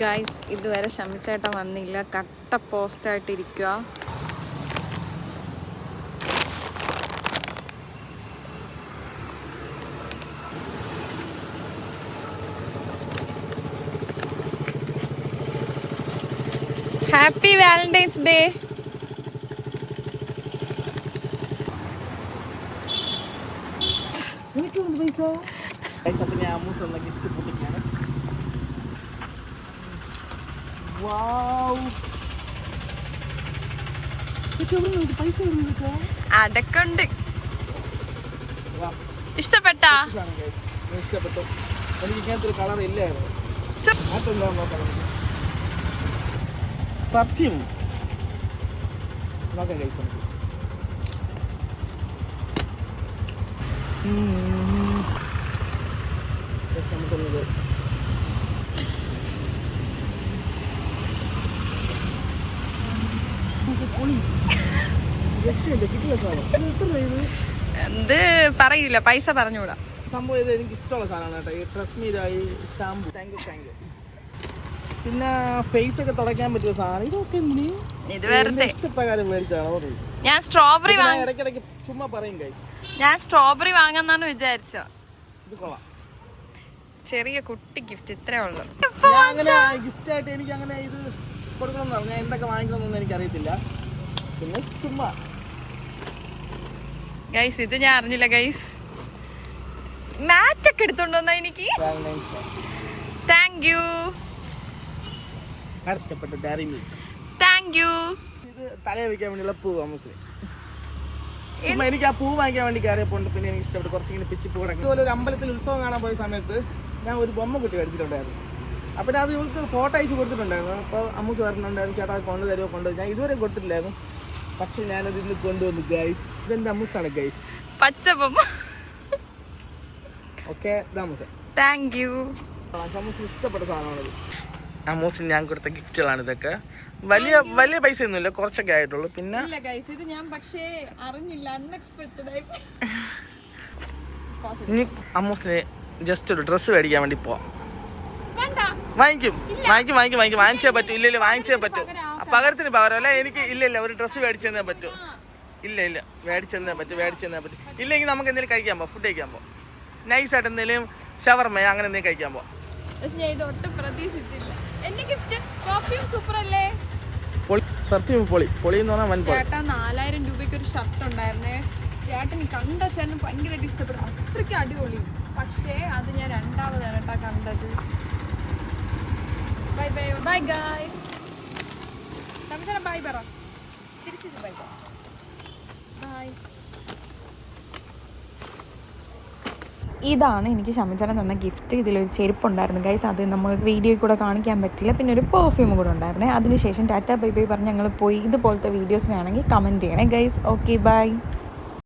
Guys ഇതുവരെ ക്ഷമിച്ചേട്ട വന്നില്ല കട്ട പോസ്റ്റായിട്ടിരിക്കുക ഹാപ്പി വാലന്റൈൻസ് ഡേ എനിക്ക് പൈസ പൈസ ഞാൻ അമ്മൂസ് എന്ന ഗിഫ്റ്റ് പൊട്ടിക്കാണ് അടക്കുണ്ട് ഇഷ്ടപ്പെട്ടാ? ഇഷ്ടപ്പെട്ടു. എനിക്ക് ഇങ്ങനത്തെ ഒരു കളർ ഇല്ലായിരുന്നു. പെർഫ്യൂം നോക്കാം ഗൈസ് നമുക്ക്. നമുക്കൊന്നത് ഇത് പൊളി. രക്ഷയില്ല കിട്ടില്ല സാധനം. ഇത് എത്ര രൂപ എന്ത് പറയൂല പൈസ പറഞ്ഞുകൂടാ. സംഭവം ഇത് എനിക്ക് ഇഷ്ടമുള്ള സാധനമാണ് കേട്ടോ. ഈ ട്രസ്മീരായി shampoo thank you thank you പിന്നെ ഫേസ് ഒക്കെ തുടയ്ക്കാൻ പറ്റിയ സാധനം. ഇതൊക്കെ എന്തിന് ഇത് വെറുതെ. ഇഷ്ടപ്രകാരം മേടിച്ചാണോ ഞാൻ സ്ട്രോബെറി ഇടയ്ക്കിടയ്ക്ക് ചുമ്മാ പറയും കൈ ഞാൻ സ്ട്രോബെറി വാങ്ങാന്നാണ് വിചാരിച്ച ഇത് കൊള്ളാം. ചെറിയ കുട്ടി ഗിഫ്റ്റ് ഇത്രേ ഉള്ളു. ഗിഫ്റ്റ് ആയിട്ട് എനിക്ക് അങ്ങനെ ഇത് കൊടുക്കണമെന്നാണ് പറഞ്ഞാൽ എന്തൊക്കെ വാങ്ങിക്കണമെന്നൊന്നും എനിക്ക് അറിയത്തില്ല പിന്നെ ചുമ്മാ. ഗൈസ് ഇത് ഞാൻ അറിഞ്ഞില്ല ഗൈസ് മാറ്റ് ഒക്കെ എടുത്തോണ്ട് വന്നാ എനിക്ക്. താങ്ക് യു ഇഷ്ടപ്പെട്ട ഡയറി മിൽക്ക് താങ്ക് യു ഇത് തലയിൽ വെക്കാൻ വേണ്ടിയുള്ള പൂ അമ്മസ് എനിക്ക് ആ പൂ വാങ്ങിക്കാൻ വേണ്ടി കയറിയപ്പോണ്ട് പിന്നെ എനിക്ക് ഇഷ്ടപ്പെട്ടു. കുറച്ചിങ്ങനെ പിച്ചി പൂ കിടക്കും ഇതുപോലെ ഒരു അമ്പലത്തിൽ ഉത്സവം കാണാൻ പോയ സമയത്ത് ഞാൻ ഒരു ബൊമ്മ കുട്ടി മേടിച്ചിട്ടുണ്ടായിരുന്നു അപ്പോൾ ഞാൻ അത് ഇവൾക്ക് ഫോട്ടോ അയച്ച് കൊടുത്തിട്ടുണ്ടായിരുന്നു. അപ്പോൾ അമ്മൂസ് പറഞ്ഞിട്ടുണ്ടായിരുന്നു ചേട്ടാ കൊണ്ട് തരുമോ കൊണ്ട് ഞാൻ ഇതുവരെ കൊടുത്തിട്ടില്ലായിരുന്നു. പക്ഷെ ഞാനത് ഇന്ന് കൊണ്ടുവന്നു ഗൈസ് ഇതെന്റെ അമ്മൂസാണ് ഗൈസ് പച്ചപ്പം. ഓക്കെ അമ്മൂസ. താങ്ക് യു അമ്മൂസിന് ഇഷ്ടപ്പെട്ട സാധനമാണത്. അമ്മൂസിന് ഞാൻ കൊടുത്ത ഗിഫ്റ്റുകളാണ് ഇതൊക്കെ. വലിയ വലിയ പൈസ ഒന്നുമില്ല കുറച്ചൊക്കെ ആയിട്ടുള്ളൂ. പിന്നെ? ഇല്ല ഗൈസ് ഇത് ഞാൻ പക്ഷേ അറിഞ്ഞില്ല അൺഎക്സ്പെക്റ്റഡ് ആയി ഇനി അമ്മൂസിന് ജസ്റ്റ് ഒരു ഡ്രസ്സ് മേടിക്കാൻ വേണ്ടി പോവാം. വാങ്ങിക്കും. വാങ്ങിക്കും വാങ്ങിക്കും വാങ്ങിക്കും. വാങ്ങിച്ചേ പറ്റും. ഇല്ല ഇല്ല വാങ്ങിച്ചേ പറ്റും. പകരത്തിന് പകരം. അല്ല എനിക്ക് ഇല്ല ഇല്ല ഒരു ഡ്രസ്സ് മേടിച്ചു തന്നേ പറ്റൂ ഇല്ല ഇല്ല. മേടിച്ചു തന്നേ പറ്റും മേടിച്ചു തന്നേ പറ്റും. ഇല്ലെങ്കിൽ നമുക്ക് എന്തെങ്കിലും കഴിക്കാൻ പോവാം. ഫുഡ് കഴിക്കാൻ നൈസ് നൈസായിട്ട് എന്തെങ്കിലും ഷവർമ അങ്ങനെ എന്തെങ്കിലും കഴിക്കാൻ പോവാം. പക്ഷെ ഞാൻ പ്രതീക്ഷിച്ചില്ല എന്റെ ഗിഫ്റ്റ് സൂപ്പർ അല്ലേ? പൊളി പെർഫ്യൂം പൊളി. പൊളി എന്ന് പറഞ്ഞാൽ ചേട്ടാ നാലായിരം രൂപയ്ക്ക് ഒരു ഷർട്ട് ഉണ്ടായിരുന്നേ. ചേട്ടന് കണ്ട ചേട്ടന് ഭയങ്കരമായിട്ട് ഇഷ്ടപ്പെടും അത്രയ്ക്ക് അടിപൊളി. പക്ഷേ അത് ഞാൻ രണ്ടാമതാണ് കേട്ടാ. കണ്ടത് ബൈ ബൈ ഗായ്സ് തമ്മിൽ ബൈ പറ തിരിച്ചു ബൈ ബൈ ഇതാണ് എനിക്ക് ശമിച്ചേട്ടൻ തന്ന ഗിഫ്റ്റ് ഇതിലൊരു ചെരുപ്പുണ്ടായിരുന്നു. ഗൈസ് അത് നമുക്ക് വീഡിയോയിൽ കൂടെ കാണിക്കാൻ പറ്റില്ല. പിന്നെ ഒരു പെർഫ്യൂം കൂടെ ഉണ്ടായിരുന്നേ. അതിനുശേഷം ടാറ്റ ബൈ ബൈ പറഞ്ഞ് ഞങ്ങൾ പോയി ഇതുപോലത്തെ വീഡിയോസ് വേണമെങ്കിൽ കമന്റ് ചെയ്യണേ. Guys okay bye